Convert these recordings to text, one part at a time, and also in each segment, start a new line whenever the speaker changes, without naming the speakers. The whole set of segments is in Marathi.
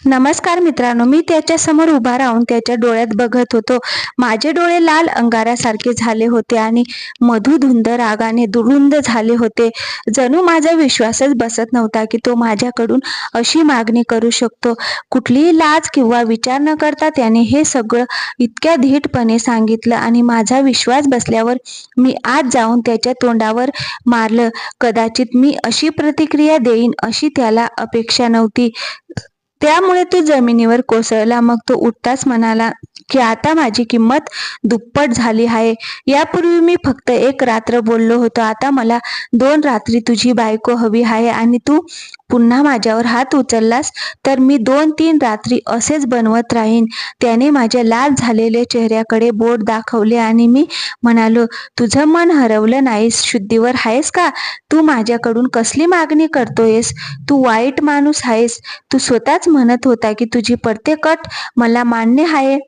नमस्कार मित्रांनो मी त्याच्यासमोर उभा राहून त्याच्या डोळ्यात बघत होतो. माझे डोळे लाल अंगारासारखे झाले होते आणि मधुधुंद रागाने दुरुंद झाले होते. जणू माझा विश्वासच बसत नव्हता की तो माझ्याकडून अशी मागणी करू शकतो. कुठलीही लाज किंवा विचार न करता त्याने हे सगळं इतक्या धीटपणे सांगितलं आणि माझा विश्वास बसल्यावर मी आज जाऊन त्याच्या तोंडावर मारलं. कदाचित मी अशी प्रतिक्रिया देईन अशी त्याला अपेक्षा नव्हती. त्यामुळे तो जमिनीवर कोसळला मग तो उठताच म्हणाला की आता माझी किंमत दुप्पट झाली आहे. यापूर्वी मी फक्त एक रात्र बोललो होतो. आता मला दोन रात्री तुझी बायको हवी आहे आणि तू पुन्हा माझ्यावर हात उचललास तर मी दोन तीन रात्री असेच बनवत राहीन. त्याने माझ्या लाल झालेल्या चेहऱ्याकडे बोट दाखवले आणि मी म्हणालो तुझं मन हरवलं नाहीस शुद्धीवर आहेस का? तू माझ्याकडून कसली मागणी करतोयस? तू वाईट माणूस आहेस. तू स्वतःच म्हणत होता की तुझी प्रत्येक अट मला मान्य आहे.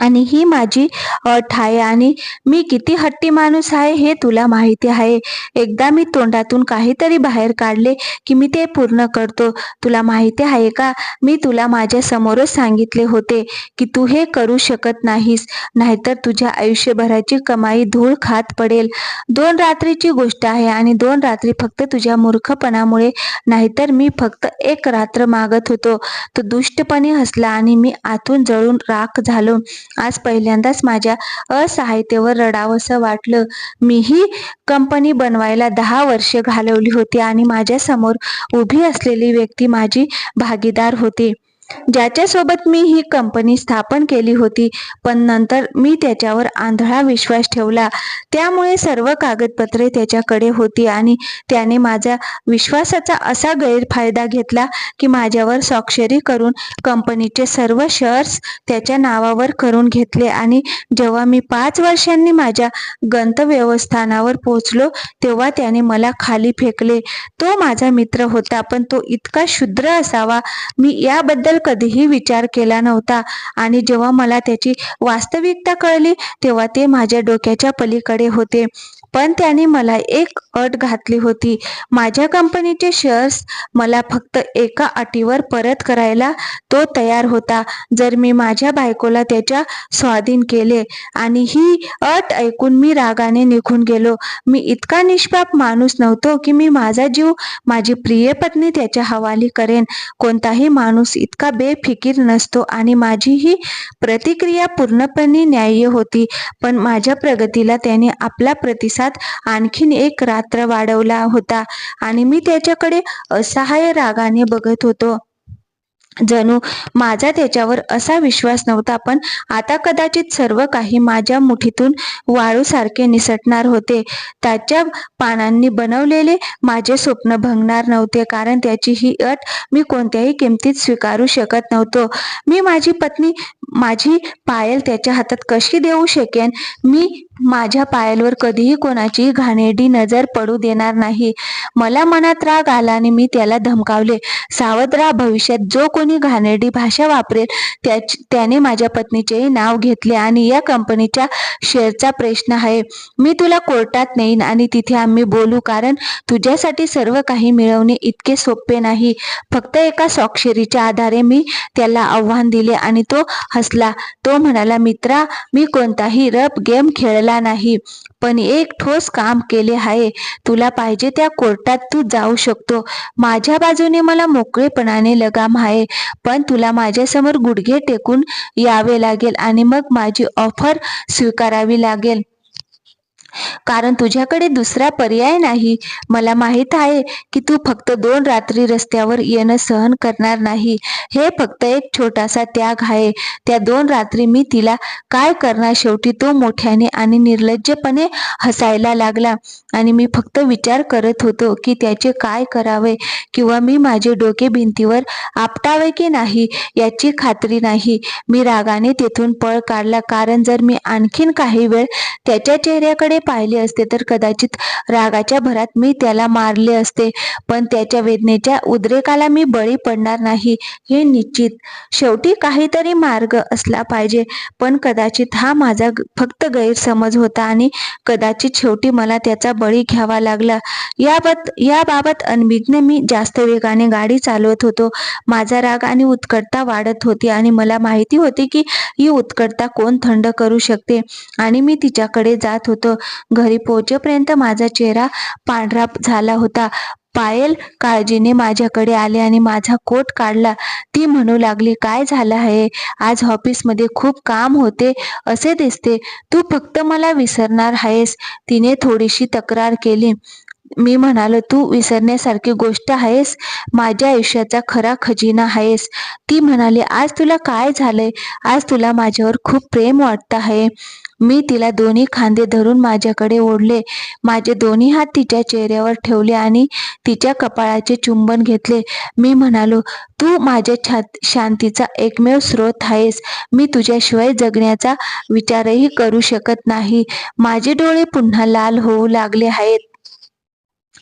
आणि ही माझी अट आहे आणि मी किती हट्टी माणूस आहे हे तुला माहिती आहे. एकदा मी तोंडातून काहीतरी बाहेर काढले की मी ते पूर्ण करतो. तुला माहिती आहे का? मी तुला माझ्या समोरच सांगितले होते की तू हे करू शकत नाहीस नाहीतर तुझ्या आयुष्यभराची कमाई धूळ खात पडेल. दोन रात्रीची गोष्ट आहे आणि दोन रात्री फक्त तुझ्या मूर्खपणामुळे नाहीतर मी फक्त एक रात्र मागत होतो. तो दुष्टपणे हसला आणि मी आतून जळून राख झालो. आज पहिल्यांदाच माझ्या असहायतेवर रडावंसं वाटलं. मीही कंपनी बनवायला दहा वर्षे घालवली होती आणि माझ्यासमोर उभी असलेली व्यक्ती माझी भागीदार होती. ज्याच्यासोबत मी ही कंपनी स्थापन केली होती पण नंतर मी त्याच्यावर आंधळा विश्वास ठेवला. त्यामुळे सर्व कागदपत्रे त्याच्याकडे होती आणि त्याने माझ्या विश्वासाचा असा गैरफायदा घेतला की माझ्यावर स्वाक्षरी करून कंपनीचे सर्व शेअर्स त्याच्या नावावर करून घेतले आणि जेव्हा मी पाच वर्षांनी माझ्या गंतव्यस्थानावर पोहोचलो तेव्हा त्याने मला खाली फेकले. तो माझा मित्र होता पण तो इतका शुद्र असावा. मी याबद्दल कधीही विचार केला नव्हता. आणि जेव्हा मला त्याची वास्तविकता कळली तेव्हा ते माझ्या डोक्याच्या पलीकडे होते. पण त्याने मला एक अट घातली होती. माझ्या कंपनीचे शेअर्स मला फक्त एका अटीवर परत करायला तो तयार होता. जर मी माझ्या बायकोला त्याच्या स्वाधीन केले आणि ही अट ऐकून मी रागाने निघून गेलो. मी इतका निष्पाप माणूस नव्हतो की मी माझा जीव माझी प्रिय पत्नी त्याच्या हवाली करेन. कोणताही माणूस इतका बेफिकीर नसतो आणि माझी ही प्रतिक्रिया पूर्णपणे न्याय्य होती. पण माझ्या प्रगतीला त्याने आपला प्रतिसाद आणखीन एक रात्र वाढवला होता. आणि मी त्याच्याकडे असहाय्य रागाने बघत होतो. जणू माझा त्याच्यावर असा विश्वास नव्हता पण आता कदाचित सर्व काही माझ्या मुठीतून वाळूसारखे निसटणार होते. त्याच्या पानांनी बनवलेले माझे स्वप्न भंगणार नव्हते कारण त्याची ही अट मी कोणत्याही किमतीत स्वीकारू शकत नव्हतो. मी माझी पत्नी माझी पायल त्याच्या हातात कशी देऊ शकेन? मी माझ्या पायलवर कधीही कोणाची घाणेरडी नजर पडू देणार नाही. मला मनात राग आला आणि मी त्याला धमकावले. सावध राहा भविष्यात. जो कोणी घाणेरडी भाषा वापरेल त्याने माझ्या पत्नीचेही नाव घेतले आणि या कंपनीच्या शेअरचा प्रश्न आहे. मी तुला कोर्टात नेईन आणि तिथे आम्ही बोलू कारण तुझ्यासाठी सर्व काही मिळवणे इतके सोपे नाही. फक्त एका स्वाक्षरीच्या आधारे मी त्याला आव्हान दिले आणि तो हसला. तो म्हणाला मित्रा मी कोणताही रब गेम खेळला नाही. पण एक ठोस काम केले आहे. तुला पाहिजे त्या कोर्टात तू जाऊ शकतो. माझ्या बाजूने मला मोकळेपणाने लगाम आहे. पण तुला माझ्यासमोर गुडघे टेकून यावे लागेल आणि मग माझी ऑफर स्वीकारावी लागेल. कारण तुझ्याकडे दुसरा पर्याय नाही. मला माहीत आहे की तू फक्त दोन रात्री रस्त्यावर येणं सहन करणार नाही. हे फक्त एक छोटासा त्याग आहे. त्या दोन रात्री मी तिला काय करणार शेवटी तो मोठ्याने आणि निर्लज्जपणे हसायला लागला. आणि मी फक्त विचार करत होतो की त्याचे काय करावे किंवा मी माझे डोके भिंतीवर आपटावे की नाही याची खात्री नाही. मी रागाने तेथून पळ काढला. कारण जर मी आणखीन काही वेळ त्याच्या चेहऱ्याकडे पाहिले असते तर कदाचित रागाच्या भरात मी त्याला मारले असते. पण त्याच्या वेदनेच्या उद्रेकाला मी बळी पडणार नाही हे निश्चित. शेवटी काहीतरी मार्ग असला पाहिजे पण कदाचित हा माझा फक्त गैरसमज होता आणि कदाचित शेवटी मला त्याचा बळी घ्यावा लागला. याबाबत याबाबत अनभिज्ञ मी जास्त वेगाने गाडी चालवत होतो. माझा राग आणि उत्कटता वाढत होती आणि मला माहिती होती की ही उत्कटता कोण थंड करू शकते. आणि मी तिच्याकडे जात होतो. घरी पोहोचेपर्यंत माझा चेहरा पांढरा झाला होता. पायल काळजीने माझ्याकडे आले आणि माझा कोट काढला. ती म्हणू लागली काय झालं आहे? आज ऑफिसमध्ये खूप काम होते असे दिसते. तू फक्त मला विसरणार आहेस. तिने थोडीशी तक्रार केली. मी म्हणालो तू विसरण्यासारखी गोष्ट आहेस. माझ्या आयुष्याचा खरा खजिना आहेस. ती म्हणाली आज तुला काय झालंय? आज तुला माझ्यावर खूप प्रेम वाटत आहे. मी तिला दोन्ही खांदे धरून माझ्याकडे ओढले. माझे दोन्ही हात तिच्या चेहऱ्यावर ठेवले आणि तिच्या कपाळाचे चुंबन घेतले. मी म्हणालो तू माझ्या छात शांतीचा एकमेव स्रोत आहेस. मी तुझ्याशिवाय जगण्याचा विचारही करू शकत नाही. माझे डोळे पुन्हा लाल होऊ लागले आहेत.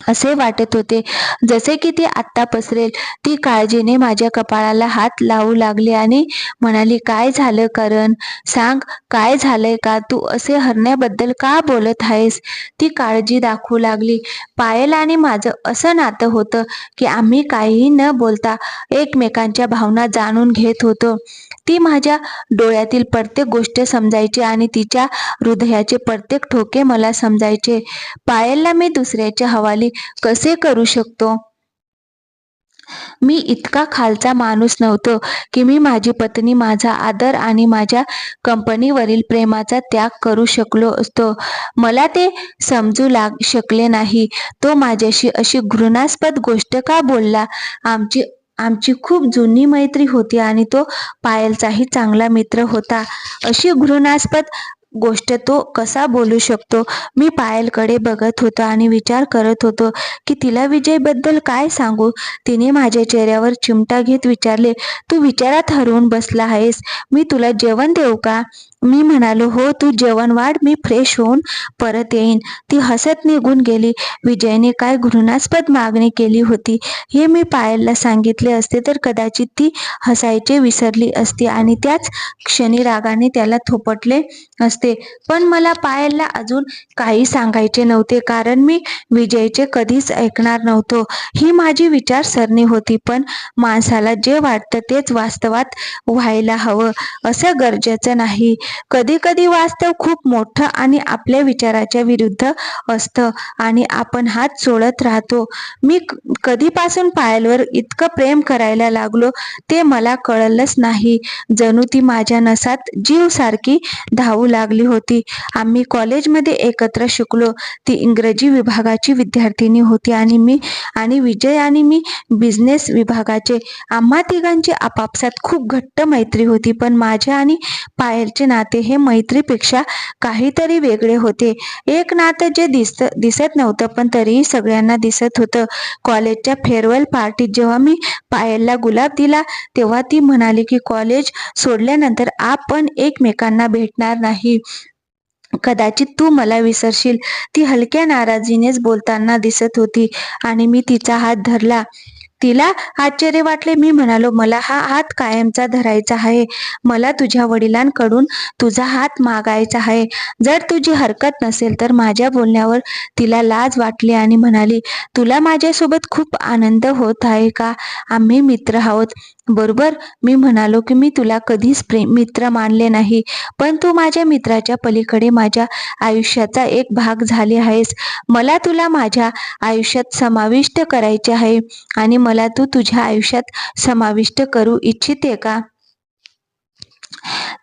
असे वाटत होते. जसे की ती आत्ता पसरेल ती काळजीने माझ्या कपाळाला हात लावू लागली आणि म्हणाली काय झालं करण? सांग काय झालंय का? तू असे हरण्याबद्दल का बोलत आहेस? ती काळजी दाखवू लागली. पायल आणि माझं असं नातं होतं की आम्ही काहीही न बोलता एकमेकांच्या भावना जाणून घेत होतो. ती माझ्या डोळ्यातील प्रत्येक गोष्ट समजायची आणि तिच्या हृदयाचे प्रत्येक ठोके मला समजायचे. पायलला मी दुसऱ्याच्या हवाली कसे करू शकतो? मी इतका खालचा माणूस नव्हतो की मी माझी पत्नी माझा आदर आणि माझ्या कंपनीवरील प्रेमाचा त्याग करू शकलो असतो. मला ते समजू लाग शकले नाही. तो माझ्याशी अशी घृणास्पद गोष्ट का बोलला? आमची आमची खूप जुनी मैत्री होती आणि तो पायलचाही चांगला मित्र होता. अशी घृणास्पद गोष्ट तो कसा बोलू शकतो? मी पायलकडे बघत होतो आणि विचार करत होतो की तिला विजयबद्दल काय सांगू? तिने माझ्या चेहऱ्यावर चिमटा घेत विचारले तू विचारात हरवून बसला आहेस. मी तुला जेवण देऊ का? मी म्हणालो हो तू जेवण वाढ मी फ्रेश होऊन परत येईन. ती हसत निघून गेली. विजयने काय घृणास्पद मागणी केली होती हे मी पायलला सांगितले असते तर कदाचित ती हसायचे विसरली असती आणि त्याच क्षणी रागाने त्याला थोपटले असते. पण मला पायलला अजून काही सांगायचे नव्हते कारण मी विजयचे कधीच ऐकणार नव्हतो. ही माझी विचारसरणी होती पण माणसाला जे वाटतं तेच वास्तवात व्हायला हवं असं गरजेचं नाही. कधी कधी वास्तव खूप मोठं आणि आपल्या विचाराच्या विरुद्ध असतं आणि आपण हात सोडत राहतो. मी कधीपासून पायलवर इतकं प्रेम करायला लागलो ते मला कळलंच नाही. जणू ती माझ्या नसात जीव सारखी धावू लागली होती. आम्ही कॉलेजमध्ये एकत्र शिकलो. ती इंग्रजी विभागाची विद्यार्थिनी होती आणि मी आणि विजय आणि मी बिझनेस विभागाचे. आम्हा तिघांची आपापसात खूप घट्ट मैत्री होती पण माझ्या आणि पायलचे ना नाते हे मैत्रीपेक्षा काहीतरी वेगळे होते. एक नातं जे दिसत दिसत नव्हतं पण तरीही सगळ्यांना दिसत होतं. कॉलेजच्या फेअरवेल पार्टीत जेव्हा मी पायलला गुलाब दिला तेव्हा ती म्हणाली की कॉलेज सोडल्यानंतर आपण एकमेकांना भेटणार नाही. कदाचित तू मला विसरशील. ती हलक्या नाराजीनेच बोलताना दिसत होती आणि मी तिचा हात धरला. तिला आश्चर्य वाटले. मी म्हणालो मला हा हात कायमचा धरायचा आहे. मला तुझ्या वडिलांकडून तुझा हात मागायचा आहे. जर तुझी हरकत नसेल तर माझ्या बोलण्यावर तिला लाज वाटली आणि म्हणाली तुला माझ्यासोबत खूप आनंद होत आहे का? आम्ही मित्र आहोत. बरोबर? मी म्हणालो की मी तुला कधीच प्रेम मित्र मानले नाही पण तू माझ्या मित्राच्या पलीकडे माझ्या आयुष्याचा एक भाग झाले आहेस. मला तुला माझ्या आयुष्यात समाविष्ट करायचे आहे आणि मला तू तुझ्या आयुष्यात समाविष्ट करू इच्छिते का?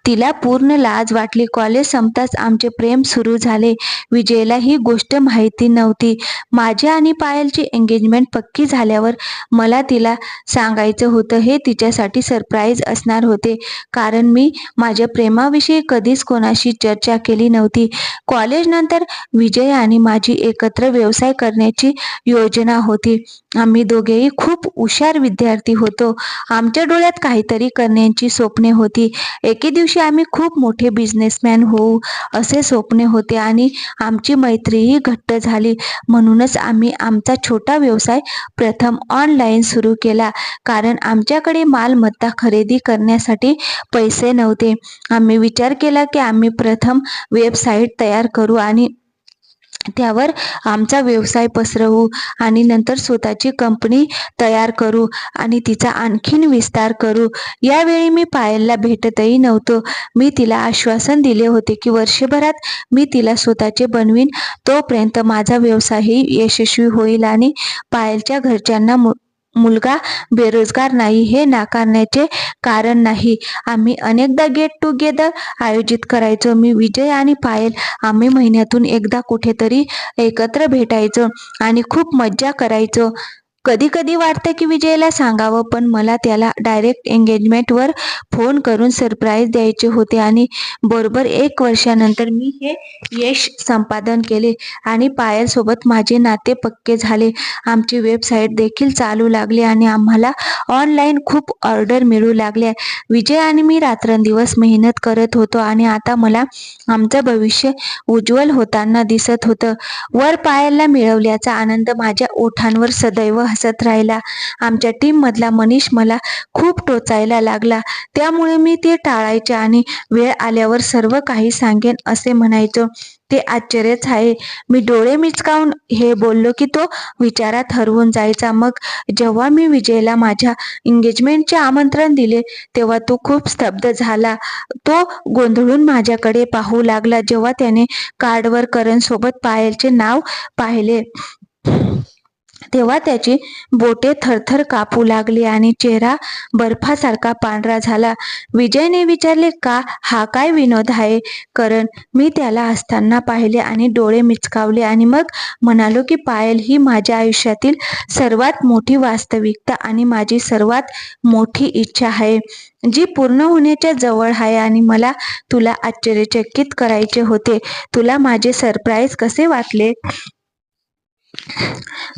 तिला पूर्ण लाज वाटली. कॉलेज संपताच आमचे प्रेम सुरू झाले. विजयला ही गोष्ट माहिती नव्हती. माझे आणि पायलची एंगेजमेंट पक्की झाल्यावर मला तिला सांगायचं होतं. हे तिच्यासाठी सरप्राईज असणार होते. कारण मी माझ्या प्रेमाविषयी कधीच कोणाशी चर्चा केली नव्हती. कॉलेजनंतर विजय आणि माझी एकत्र व्यवसाय करण्याची योजना होती. आम्ही दोघेही खूप हुशार विद्यार्थी होतो. आमच्या डोळ्यात काहीतरी करण्याची स्वप्ने होती. एके दिवशी आम्ही खूप मोठे बिझनेसमॅन होऊ असे स्वप्ने होते आणि आमची मैत्रीही घट्ट झाली. म्हणूनच आम्ही आमचा छोटा व्यवसाय प्रथम ऑनलाईन सुरू केला. कारण आमच्याकडे मालमत्ता खरेदी करण्यासाठी पैसे नव्हते. आम्ही विचार केला की आम्ही प्रथम वेबसाईट तयार करू आणि त्यावर आमचा व्यवसाय पसरवू आणि नंतर स्वतःची कंपनी तयार करू आणि तिचा आणखीन विस्तार करू. यावेळी मी पायलला भेटतही नव्हतो. मी तिला आश्वासन दिले होते की वर्षभरात मी तिला स्वतःचे बनवीन. तोपर्यंत माझा व्यवसायही यशस्वी होईल आणि पायलच्या घरच्यांना मुलगा बेरोजगार नाही हे नाकारण्याचे कारण नाही. आम्ही अनेकदा गेट टुगेदर आयोजित करायचो. मी विजय आणि पायल आम्ही महिन्यातून एकदा कुठेतरी एकत्र भेटायचो आणि खूप मज्जा करायचो. कधी कधी वाटतं की विजयला सांगावं पण मला त्याला डायरेक्ट एंगेजमेंटवर फोन करून सरप्राईज द्यायचे होते आणि बरोबर एक वर्षानंतर मी हे यश संपादन केले आणि पायलसोबत माझे नाते पक्के झाले. आमची वेबसाईट देखील चालू लागली आणि आम्हाला ऑनलाईन खूप ऑर्डर मिळू लागल्या. विजय आणि मी रात्रंदिवस मेहनत करत होतो आणि आता मला आमचं भविष्य उज्ज्वल होताना दिसत होतं. वर पायलला मिळवल्याचा आनंद माझ्या ओठांवर सदैव हसत राहिला. आमच्या टीममधला मनीष मला खूप टोचायला लागला. त्यामुळे मी ते टाळायचे आणि वेळ आल्यावर सर्व काही सांगेन असे म्हणायचो. ते आश्चर्यच आहे. मी डोळे मिचकावून हे बोललो की तो विचारात हरवून जायचा. मग जेव्हा मी विजयला माझ्या एंगेजमेंटचे आमंत्रण दिले तेव्हा तो खूप स्तब्ध झाला. तो गोंधळून माझ्याकडे पाहू लागला. जेव्हा त्याने कार्डवर करण सोबत पायलचे नाव पाहिले तेव्हा त्याची बोटे थरथर कापू लागली आणि चेहरा बर्फासारखा पांढरा झाला. विजयने विचारले का? हा काय विनोद आहे? करण मी त्याला असताना पाहिले आणि डोळे मिचकावले आणि मग म्हणालो की पायल ही माझ्या आयुष्यातील सर्वात मोठी वास्तविकता आणि माझी सर्वात मोठी इच्छा आहे जी पूर्ण होण्याच्या जवळ आहे आणि मला तुला आश्चर्यचकित करायचे होते. तुला माझे सरप्राईज कसे वाटले?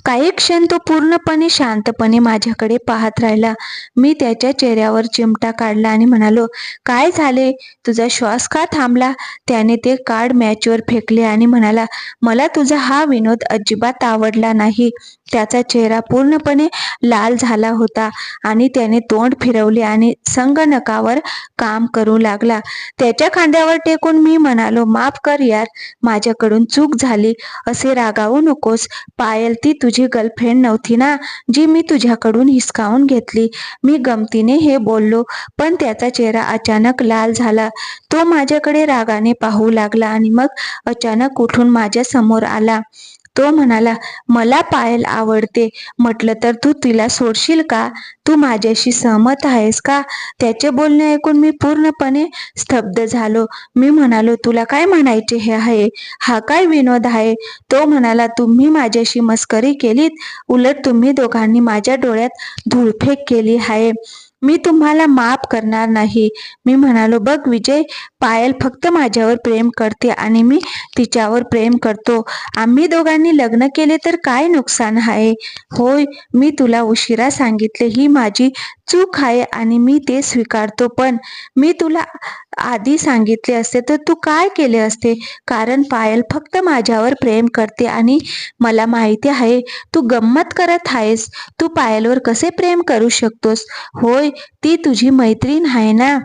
काही क्षण तो पूर्णपणे शांतपणे माझ्याकडे पाहत राहिला. मी त्याच्या चेहऱ्यावर चिमटा काढला आणि म्हणालो काय झाले? तुझा श्वास का थांबला? त्याने ते कार्ड मॅचवर फेकले आणि म्हणाला मला तुझा हा विनोद अजिबात आवडला नाही. त्याचा चेहरा पूर्णपणे लाल झाला होता आणि त्याने तोंड फिरवले आणि संगणकावर काम करू लागला. त्याच्या खांद्यावर टेकून मी म्हणालो माफ कर यार माझ्याकडून चूक झाली. असे रागावू नकोस. पायल ती तुझी गर्लफ्रेंड नव्हती ना जी मी तुझ्याकडून हिसकावून घेतली. मी गमतीने हे बोललो पण त्याचा चेहरा अचानक लाल झाला. तो माझ्याकडे रागाने पाहू लागला आणि मग अचानक उठून माझ्यासमोर आला. तो म्हणाला मला पायल आवडते. म्हटलं तर तू तिला सोडशील का? तू माझ्याशी सहमत आहेस का? त्याचे बोलणे ऐकून मी पूर्णपणे स्तब्ध झालो. मी म्हणालो तुला काय म्हणायचे हे आहे? हा काय विनोद आहे? तो म्हणाला तुम्ही माझ्याशी मस्करी केलीत. उलट तुम्ही दोघांनी माझ्या डोळ्यात धुळफेक केली आहे. मी तुम्हाला माफ करणार नाही. मी म्हणालो बघ विजय पायल फक्त माझ्यावर प्रेम करते आणि मी तिच्यावर प्रेम करतो. आम्ही दोघांनी लग्न केले तर काय नुकसान आहे? होय मी तुला उशिरा सांगितले ही माझी चूक आहे आणि मी ते स्वीकारतो. पण मी तुला आधी सांगितले असते तर तू काय केले असते? कारण पायल फक्त माझ्यावर प्रेम करते आणि मला माहिती आहे तू गंमत करत आहेस. तू पायलवर कसे प्रेम करू शकतोस? होय ती तुझी मैत्रीण आहे ना?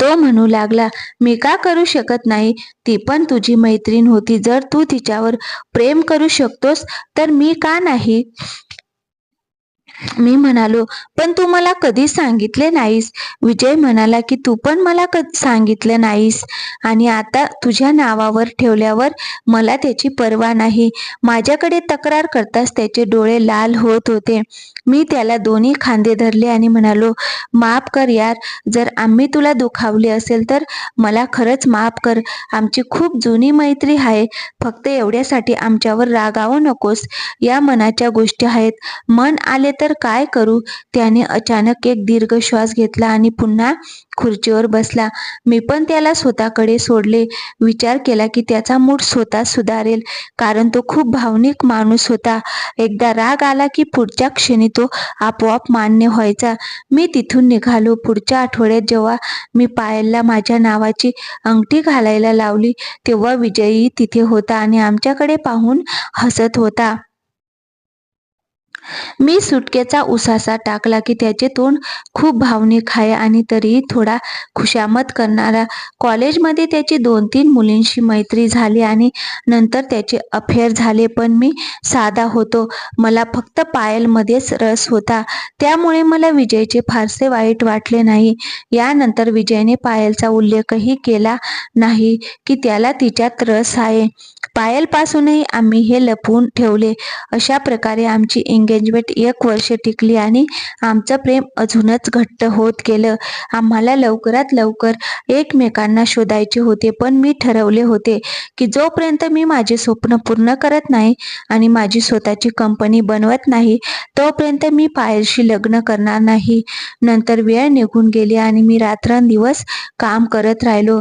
तो म्हणू लागला मी का करू शकत नाही? ती पण तुझी मैत्रीण होती. जर तू तिच्यावर प्रेम करू शकतोस तर मी का नाही? मी म्हणालो पण तू मला कधी सांगितले नाहीस? विजय म्हणाला की तू पण मला कधी सांगितलं नाहीस? आणि आता तुझ्या नावावर ठेवल्यावर मला त्याची पर्वा नाही. माझ्याकडे तक्रार करताच त्याचे डोळे लाल होत होते. मी त्याला दोन्ही खांदे धरले आणि म्हणालो माफ कर यार. जर आम्ही तुला दुखावले असेल तर मला खरंच माफ कर. आमची खूप जुनी मैत्री आहे. फक्त एवढ्यासाठी आमच्यावर रागावू नकोस. या मनाच्या गोष्टी आहेत. मन आले तर तर काय करू? त्याने अचानक एक दीर्घ श्वास घेतला आणि पुन्हा खुर्चीवर बसला. मी पण त्याला स्वतःकडे सोडले. विचार केला की त्याचा मूड स्वतः सुधारेल कारण तो खूप भावनिक माणूस होता. एकदा राग आला की पुढच्या क्षणी तो आपोआप मान्य व्हायचा. मी तिथून निघालो. पुढच्या आठवड्यात जेव्हा मी पायलला माझ्या नावाची अंगठी घालायला लावली तेव्हा विजयी तिथे होता आणि आमच्याकडे पाहून हसत होता. मी सुटकेचा उसासा टाकला की त्याचे तोंड खूप भावनिक आहे आणि तरीही थोडा खुशामत करणारा. कॉलेजमध्ये त्याची दोन तीन मुलींशी मैत्री झाली आणि नंतर त्याचे अफेअर झाले पण मी साधा होतो. मला फक्त पायलमध्येच रस होता. त्यामुळे मला विजयचे फारसे वाईट वाटले नाही. यानंतर विजयने पायलचा उल्लेखही केला नाही की त्याला तिच्यात रस आहे. पायलपासूनही आम्ही हे लपवून ठेवले. अशा प्रकारे आमची एंगेजमेंट एक वर्ष टिकली आणि आमचं प्रेम अजूनच घट्ट होत गेलं. आम्हाला लवकरात लवकर एकमेकांना शोधायचे होते पण मी ठरवले होते की जोपर्यंत मी माझे स्वप्न पूर्ण करत नाही आणि माझी स्वतःची कंपनी बनवत नाही तोपर्यंत मी पायलशी लग्न करणार नाही. नंतर वेळ निघून गेली आणि मी रात्रंदिवस काम करत राहिलो.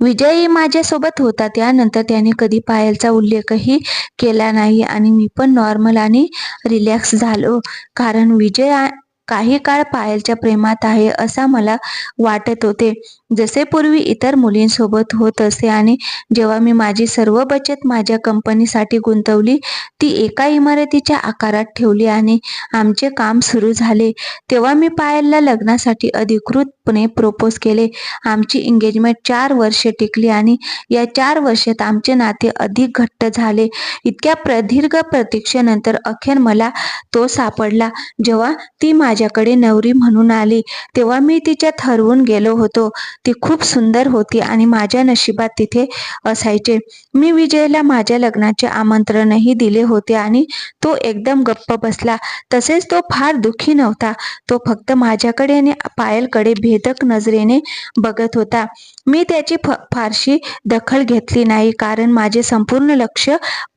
विजयही माझ्यासोबत होता. त्यानंतर त्याने कधी पायलचा उल्लेखही केला नाही आणि मी पण नॉर्मल आणि रिलॅक्स झालो. कारण विजय काही काळ पायलच्या प्रेमात आहे असा मला वाटत होते. जसे पूर्वी इतर मुलींसोबत होत असे आणि जेव्हा मी माझी सर्व बचत माझ्या कंपनीसाठी गुंतवली ती एका इमारतीच्या आकारात ठेवली आणि आमचे काम सुरू झाले. तेव्हा मी पायलला लग्नासाठी अधिकृतपणे प्रपोज केले. आमची एंगेजमेंट चार वर्षे टिकली आणि या चार वर्षात आमचे नाते अधिक घट्ट झाले. इतक्या प्रदीर्घ प्रतीक्षेनंतर अखेर मला तो सापडला. जेव्हा ती माझ्याकडे नवरी म्हणून आली तेव्हा मी तिच्यात हरवून गेलो होतो. ती खूप सुंदर होती आणि माझ्या नशिबात तिथे असायचे. मी विजयला माझ्या लग्नाचे आमंत्रणही दिले होते आणि तो एकदम गप्प बसला. तसेच तो फार दुःखी नव्हता. तो फक्त माझ्याकडे आणि पायलकडे भेदक नजरेने बघत होता. मी त्याची फ फारशी दखल घेतली नाही कारण माझे संपूर्ण लक्ष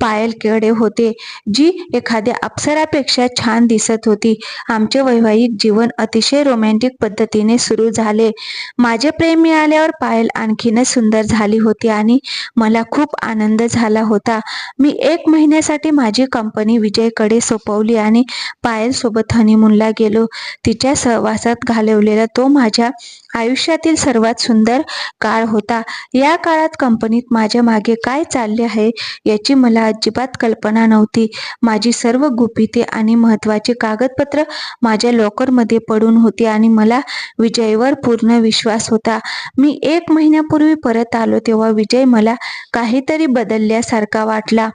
पायलकडे होते जी एखाद्या अप्सरापेक्षा छान दिसत होती. आमचे वैवाहिक जीवन अतिशय रोमॅन्टिक पद्धतीने सुरू झाले. माझे प्रेम मिळाल्यावर पायल आणखीनच सुंदर झाली होती आणि मला खूप आनंद झाला होता. मी एक महिन्यासाठी माझी कंपनी विजयकडे सोपवली आणि पायल सोबत हनीमूनला गेलो. तिच्या सहवासात घालवलेला तो माझ्या आयुष्यातील सर्वात सुंदर काळ होता. या काळात कंपनीत माझ्या मागे काय चालले आहे याची मला अजिबात कल्पना नव्हती. माझी सर्व गुपिते आणि महत्वाची कागदपत्र माझ्या लॉकरमध्ये पडून होती आणि मला विजयवर पूर्ण विश्वास होता. मी एक महिन्यापूर्वी परत आलो तेव्हा विजय मला काहीतरी बदलल्यासारखा वाटला.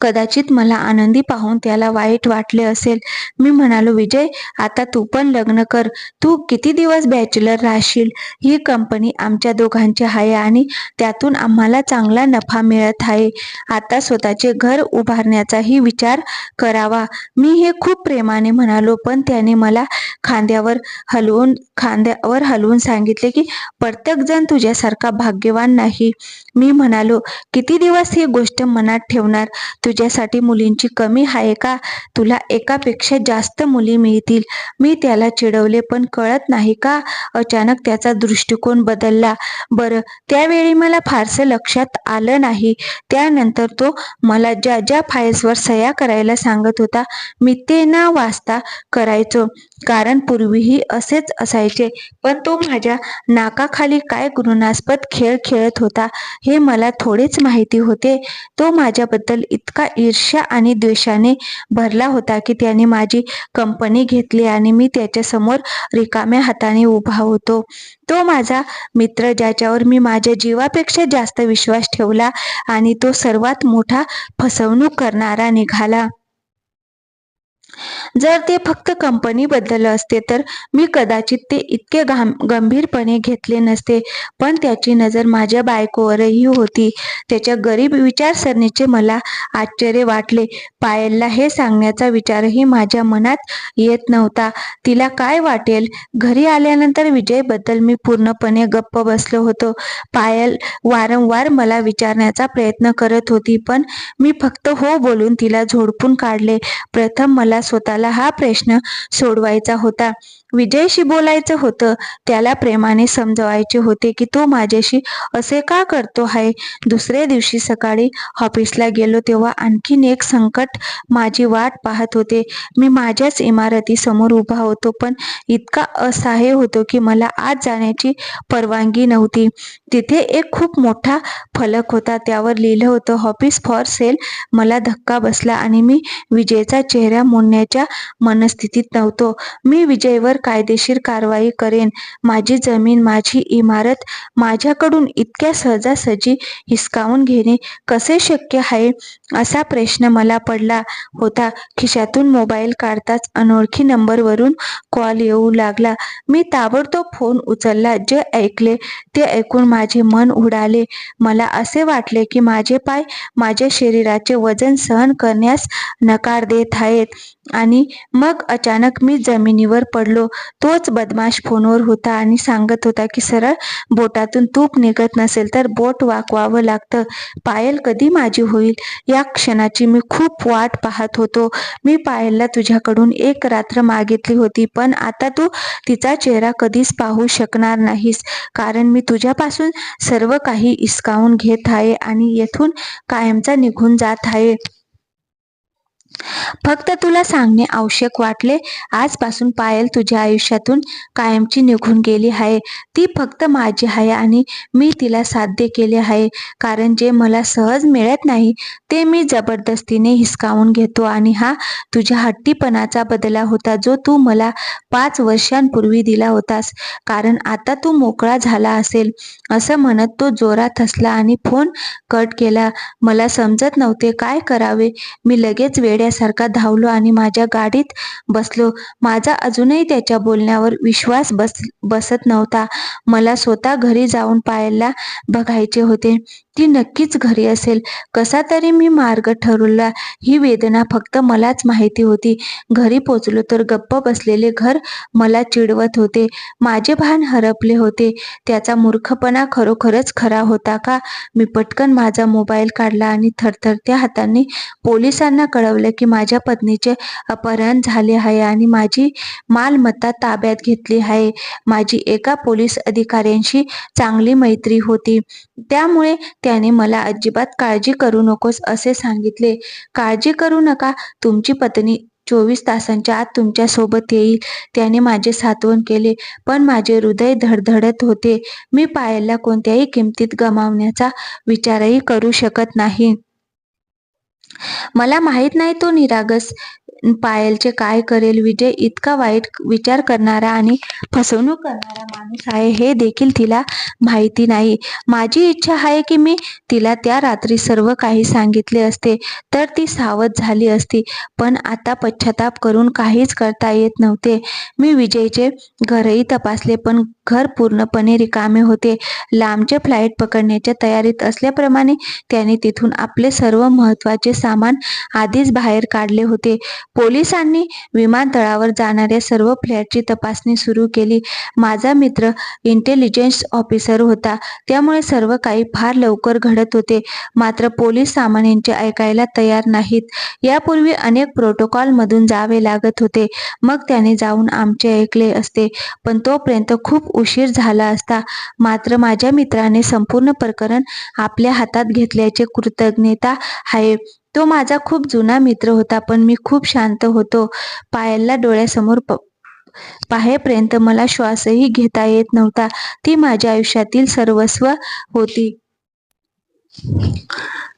कदाचित मला आनंदी पाहून त्याला वाईट वाटले असेल. मी म्हणालो विजय आता तू पण लग्न कर. तू किती दिवस बॅचलर राहशील? ही कंपनी आमच्या दोघांची आहे आणि त्यातून आम्हाला चांगला नफा मिळत आहे. आता स्वतःचे घर उभारण्याचाही विचार करावा. मी हे खूप प्रेमाने म्हणालो पण त्याने मला खांद्यावर हलवून खांद्यावर हलवून सांगितले की प्रत्येक जण तुझ्यासारखा भाग्यवान नाही. मी म्हणालो किती दिवस ही गोष्ट मनात ठेवणार? तुझ्यासाठी मुलींची कमी आहे का? तुला एकापेक्षा जास्त मुली मिळतील. मी त्याला चिडवले पण कळत नाही का? अचानक त्याचा दृष्टिकोन बदलला. बरं त्यावेळी मला फारसं लक्षात आलं नाही. त्यानंतर तो मला ज्या ज्या फाईल्सवर सह्या करायला सांगत होता मी ते न वाचता करायचो. कारण पूर्वीही असेच असायचे. पण तो माझ्या नाकाखाली काय घृणास्पद खेळ खेळत होता हे मला थोडेच माहिती होते. तो माझ्याबद्दल इतका ईर्ष्या आणि द्वेषाने भरला होता की त्याने माझी कंपनी घेतली आणि मी त्याच्यासमोर रिकाम्या हाताने उभा होतो. तो माझा मित्र ज्याच्यावर मी माझ्या जीवापेक्षा जास्त विश्वास ठेवला आणि तो सर्वात मोठा फसवणूक करणारा निघाला. जर ते फक्त कंपनीबद्दल असते तर मी कदाचित ते इतके घाम गंभीरपणे घेतले नसते. पण त्याची नजर माझ्या बायकोवरही होती. त्याच्या गरीब विचारसरणीचे मला आश्चर्य वाटले. पायलला हे सांगण्याचा विचारही माझ्या मनात येत नव्हता. तिला काय वाटेल? घरी आल्यानंतर विजयबद्दल मी पूर्णपणे गप्प बसलो होतो. पायल वारंवार मला विचारण्याचा प्रयत्न करत होती पण मी फक्त हो बोलून तिला झोडपून काढले. प्रथम मला स्वतःला हा प्रश्न सोडवायचा होता. विजयशी बोलायचं होतं त्याला प्रेमाने समजवायचे होते की तो माझ्याशी असे का करतो आहे? दुसऱ्या दिवशी सकाळी ऑफिसला गेलो तेव्हा आणखीन एक संकट माझी वाट पाहत होते. मी माझ्याच इमारतीसमोर उभा होतो पण इतका असहाय्य होतो की मला आत जाण्याची परवानगी नव्हती. तिथे एक खूप मोठा फलक होता. त्यावर लिहिलं होतं हॉपीस फॉर सेल मला धक्का बसला आणि मी विजयचा चेहरा मोडण्याच्या मनस्थितीत नव्हतो. मी विजयवर कायदेशीर कारवाई करेन. माझी जमीन माझी इमारत माझ्याकडून इतक्या सहजासहजी हिसकावून घेणे कसे शक्य आहे असा प्रश्न मला पडला होता. खिशातून मोबाईल काढताच अनोळखी नंबरवरून कॉल येऊ लागला. मी ताबडतोब फोन उचलला. जे ऐकले ते ऐकून माझे मन उडाले. मला असे वाटले की माझे पाय माझ्या शरीराचे वजन सहन करण्यास नकार देत आहेत. आणि मग अचानक मी जमिनीवर पडलो. तोच बदमाश फोनवर होता आणि सांगत होता की सरळ बोटातून तूप निघत नसेल तर बोट वाकवावं लागतं. पायल कधी माझी होईल या क्षणाची मी खूप वाट पाहत होतो. मी पायलला तुझ्याकडून एक रात्र मागितली होती पण आता तू तिचा चेहरा कधीच पाहू शकणार नाहीस. कारण मी तुझ्यापासून सर्व काही इसकावून घेत आहे आणि येथून कायमचा निघून जात आहे. फक्त तुला सांगणे आवश्यक वाटले. आजपासून पायल तुझ्या आयुष्यातून कायमची निघून गेली आहे. ती फक्त माझी आहे आणि मी तिला साध्य केले आहे. कारण जे मला सहज मिळत नाही ते मी जबरदस्तीने हिसकावून घेतो आणि हा तुझ्या हट्टीपणाचा बदला होता जो तू मला पाच वर्षांपूर्वी दिला होतास. कारण आता तू मोकळा झाला असेल. असं म्हणत तो जोरात हसला आणि फोन कट केला. मला समजत नव्हते काय करावे. मी लगेच वेळ वेड्यासारखा धावलो आणि माझ्या गाडीत बसलो. माझा अजूनही त्याच्या बोलण्यावर विश्वास बस बसत नव्हता. मला स्वतः घरी जाऊन पाहायला बघायचे होते. ती नक्कीच घरी असेल. कसा तरी मी मार्ग ठरवला. ही वेदना फक्त मलाच माहिती होती. घरी पोचलो तर गप्प बसलेले घर मला चिडवत होते. माझे भान हरपले होते. त्याचा मूर्खपणा खरोखरच खरा होता का? मी पटकन माझा मोबाईल काढला आणि थरथरत्या हातांनी पोलिसांना कळवलं की माझ्या पत्नीचे अपहरण झाले आहे आणि माझी मालमत्ता ताब्यात घेतली आहे. माझी एका पोलीस अधिकाऱ्यांशी चांगली मैत्री होती. त्यामुळे त्याने मला अजिबात काळजी करू नकोस असे सांगितले. काळजी करू नका. तुमची पत्नी चोवीस तासांच्या आत तुमच्यासोबत येईल. त्याने माझे सात्वन केले पण माझे हृदय धडधडत होते. मी पायाला कोणत्याही किमतीत गमावण्याचा विचारही करू शकत नाही. मला माहीत नाही तो निरागस. पायलचे काय करेल विजय? इतका वाईट विचार करणारा आणि फसवणूक करणारा माणूस आहे हे देखील तिला माहिती नाही. माझी इच्छा आहे की मी तिला त्या रात्री सर्व काही सांगितले असते तर ती सावध झाली असती. पण आता पश्चाताप करून काहीच करता येत नव्हते. मी विजयचे घरही तपासले पण घर पूर्णपणे रिकामे होते. लांबचे फ्लाईट पकडण्याच्या तयारीत असल्याप्रमाणे त्याने तिथून आपले सर्व महत्त्वाचे सामान आधीच बाहेर काढले होते. पोलिसांनी विमानतळावर जाणाऱ्या सर्व फ्लॅटची तपासणी सुरू केली. माझा मित्र इंटेलिजन्स ऑफिसर होता. त्यामुळे सर्व काही फार लवकर घडत होते. मात्र पोलीस सामान्यांचे ऐकायला तयार नाहीत. यापूर्वी अनेक प्रोटोकॉलमधून जावे लागत होते. मग त्याने जाऊन आमचे ऐकले असते. पण तोपर्यंत खूप उशीर झाला असता. मात्र माझ्या मित्राने संपूर्ण प्रकरण आपल्या हातात घेतल्याचे कृतज्ञता आहे. तो माझा खूप जुना मित्र होता पण मी खूप शांत होतो. पायलला डोळ्यासमोर पाहेपर्यंत मला श्वासही घेता येत नव्हता. ती माझ्या आयुष्यातील सर्वस्व होती.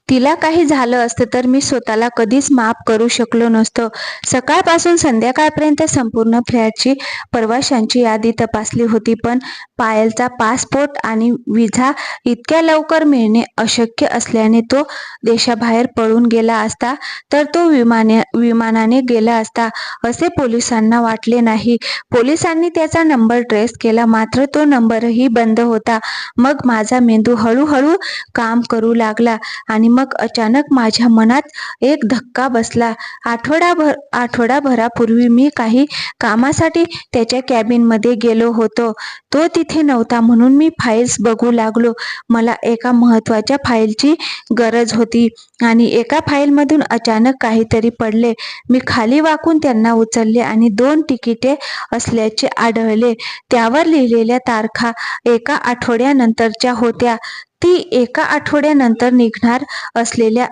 तिला काही झालं असतं तर मी स्वतःला कधीच माफ करू शकलो नसतो. सकाळपासून संध्याकाळपर्यंत संपूर्ण फ्लॅटची प्रवाशांची यादी तपासली होती पण पायलचा पासपोर्ट आणि विझा इतक्या लवकर मिळणे अशक्य असल्याने तो देशाबाहेर पळून गेला असता तर तो विमाने विमानाने गेला असता असे पोलिसांना वाटले नाही. पोलिसांनी त्याचा नंबर ट्रेस केला मात्र तो नंबरही बंद होता. मग माझा मेंदू हळूहळू काम करू लागला आणि मग अचानक माझ्या मनात एक धक्का बसला. आठवडाभर आठवडाभरापूर्वी मी काही कामासाठी त्याच्या कॅबिनमध्ये गेलो होतो. तो तिथे नव्हता म्हणून मी फाईल्स बघू लागलो. मला एका महत्त्वाच्या फाईलची गरज होती आणि एका फाईलमधून अचानक काहीतरी पडले. मी खाली वाकून त्यांना उचलले आणि दोन तिकिटे असल्याचे आढळले. त्यावर लिहिलेल्या तारखा एका आठवड्यानंतरच्या होत्या. ती एका आठवड्यानंतर निघणार असलेल्या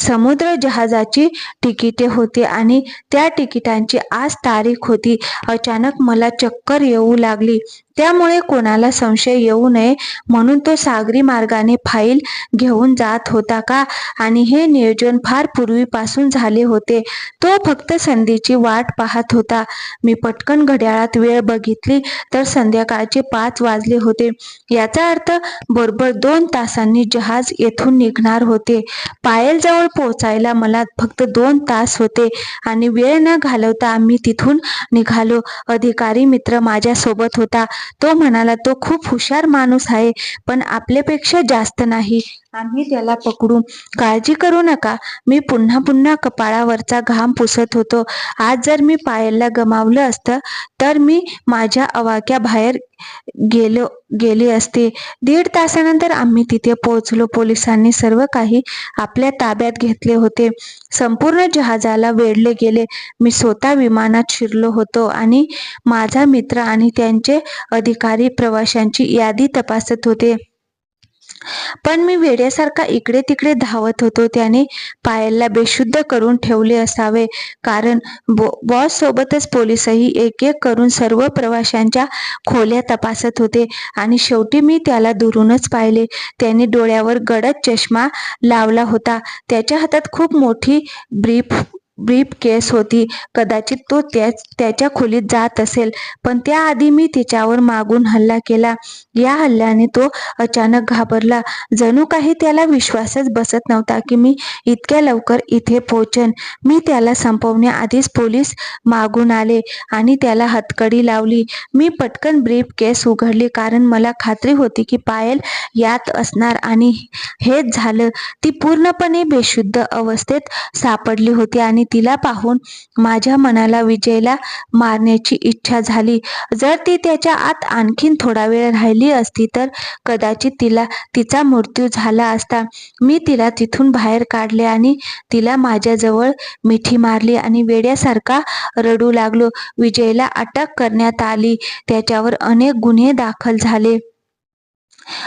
समुद्र जहाजाची तिकिटे होती आणि त्या तिकिटांची आज तारीख होती. अचानक मला चक्कर येऊ लागली. त्यामुळे कोणाला संशय येऊ नये म्हणून तो सागरी मार्गाने फाईल घेऊन जात होता का? आणि हे नियोजन फार पूर्वीपासून झाले होते. तो फक्त संधीची वाट पाहत होता. मी पटकन घड्याळात वेळ बघितली तर संध्याकाळचे पाच वाजले होते. याचा अर्थ बरोबर दोन तासांनी जहाज येथून निघणार होते. पायलजवळ पोहोचायला मला फक्त दोन तास होते आणि वेळ न घालवता आम्ही तिथून निघालो. अधिकारी मित्र माझ्या सोबत होता. तो म्हणाला तो खूप हुशार माणूस आहे पण आपल्यापेक्षा जास्त नाही. आम्ही त्याला पकडू काळजी करू नका. मी पुन्हा पुन्हा कपाळावरचा घाम पुसत होतो. आज जर मी पायलला गमावलं असतं तर मी माझ्या अवाक्या बाहेर गेलो गेली असते. दीड तासानंतर आम्ही तिथे पोहोचलो. पोलिसांनी सर्व काही आपल्या ताब्यात घेतले होते. संपूर्ण जहाजाला वेढले गेले. मी स्वतः विमानात शिरलो होतो आणि माझा मित्र आणि त्यांचे अधिकारी प्रवाशांची यादी तपासत होते. पण मी वेड्यासारखा इकडे तिकडे धावत होतो. त्याने पायलला बेशुद्ध करून ठेवले असावे. कारण बॉस सोबतच पोलीसही एक एक करून सर्व प्रवाशांच्या खोल्या तपासत होते. आणि शेवटी मी त्याला दुरूनच पाहिले. त्याने डोळ्यावर गडद चष्मा लावला होता. त्याच्या हातात खूप मोठी ब्रीफ ब्रीफ केस होती. कदाचित तो त्याच त्याच्या खोलीत जात असेल. पण त्याआधी मी तिच्यावर मागून हल्ला केला. या हल्ल्याने तो अचानक घाबरला. जणू काही त्याला विश्वासच बसत नव्हता की मी इतक्या लवकर इथे पोहोचन. मी त्याला संपवण्याआधीच पोलीस मागून आले आणि त्याला हतकडी लावली. मी पटकन ब्रीफ केस उघडली कारण मला खात्री होती की पायल यात असणार आणि हेच झालं. ती पूर्णपणे बेशुद्ध अवस्थेत सापडली होती आणि तिला पाहून माझ्या मनाला विजयला मारण्याची इच्छा झाली. जर ती त्याच्या आत आणखीन थोडा वेळ राहिली असती तर कदाचित तिला तिचा मृत्यू झाला असता. मी तिला तिथून बाहेर काढले आणि तिला माझ्याजवळ मिठी मारली आणि वेड्यासारखा रडू लागलो. विजयला अटक करण्यात आली. त्याच्यावर अनेक गुन्हे दाखल झाले.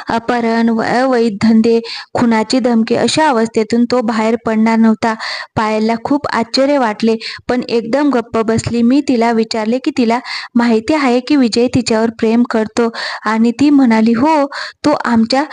अपहरण अवैध धंदे खुनाची धमकी अशा अवस्थेतून तो बाहेर पडणार नव्हता. पायलला खूप आश्चर्य वाटले पण एकदम गप्प बसली. मी तिला विचारले की तिला माहिती आहे की विजय तिच्यावर प्रेम करतो? आणि ती म्हणाली हो तो आमच्या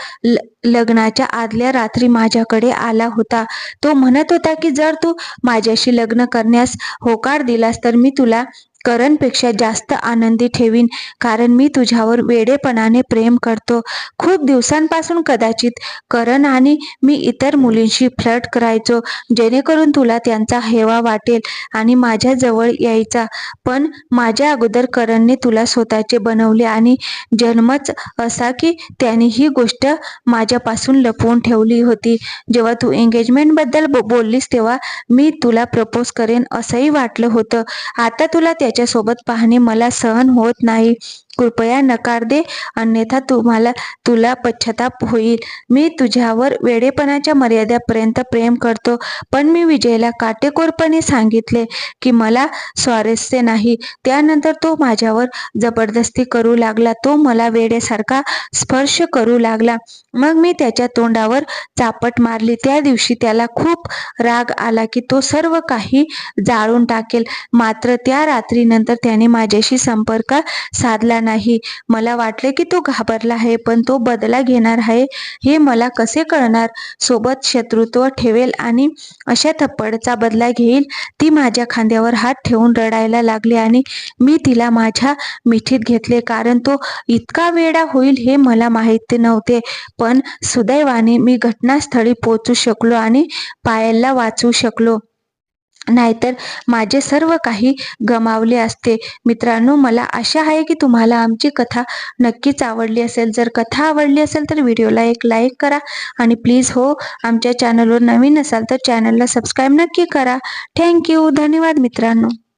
लग्नाच्या आदल्या रात्री माझ्याकडे आला होता. तो म्हणत होता की जर तू माझ्याशी लग्न करण्यास होकार दिलास तर मी तुला करणपेक्षा जास्त आनंदी ठेवीन. कारण मी तुझ्यावर वेडेपणाने प्रेम करतो. खूप दिवसांपासून कदाचित करण आणि मी इतर मुलींशी फ्लर्ट करायचो. जेणेकरून तुला त्यांचा हेवा वाटेल आणि माझ्या जवळ यायचा. पण माझ्या अगोदर करणने तुला स्वतःचे बनवले आणि जन्मच असा की त्याने ही गोष्ट माझ्यापासून लपवून ठेवली होती. जेव्हा तू एंगेजमेंटबद्दल बोललीस तेव्हा मी तुला प्रपोज करेन असंही वाटलं होतं. आता तुला त्या सोबत पाहणे मला सहन होत नाही. कृपया नकार दे. अन्यथा तुम्हाला तुला पश्चाताप होईल. मी तुझ्यावर वेडेपणाच्या मर्यादेपर्यंत प्रेम करतो. पण मी विजयला काटेकोरपणे सांगितले की मला स्वारस्य नाही. त्यानंतर तो माझ्यावर जबरदस्ती करू लागला. तो मला वेडेसारखा स्पर्श करू लागला. मग मी त्याच्या तोंडावर चापट मारली. त्या दिवशी त्याला खूप राग आला की तो सर्व काही जाळून टाकेल. मात्र त्या रात्रीनंतर त्याने माझ्याशी संपर्क साधला नाही. मला वाटले की तो घाबरला आहे पण तो बदला घेणार आहे हे मला कसे कळणार? सोबत शत्रुत्व ठेवेल आणि अशा थप्पडचा बदला घेईल. ती माझ्या खांद्यावर हात ठेवून रडायला लागली आणि मी तिला माझ्या मिठीत घेतले कारण तो इतका वेडा होईल हे मला माहिती नव्हते. पण सुदैवाने मी घटनास्थळी पोचू शकलो आणि पायलला वाचू शकलो. नाहीतर माझे सर्व काही गमावले असते. मित्रांनो मला आशा आहे की तुम्हाला आमची कथा नक्कीच आवडली असेल. जर कथा आवडली असेल तर व्हिडिओला एक लाईक करा आणि प्लीज हो आमच्या चॅनलवर नवीन असाल तर चॅनलला सबस्क्राईब नक्की करा. थँक्यू. धन्यवाद मित्रांनो.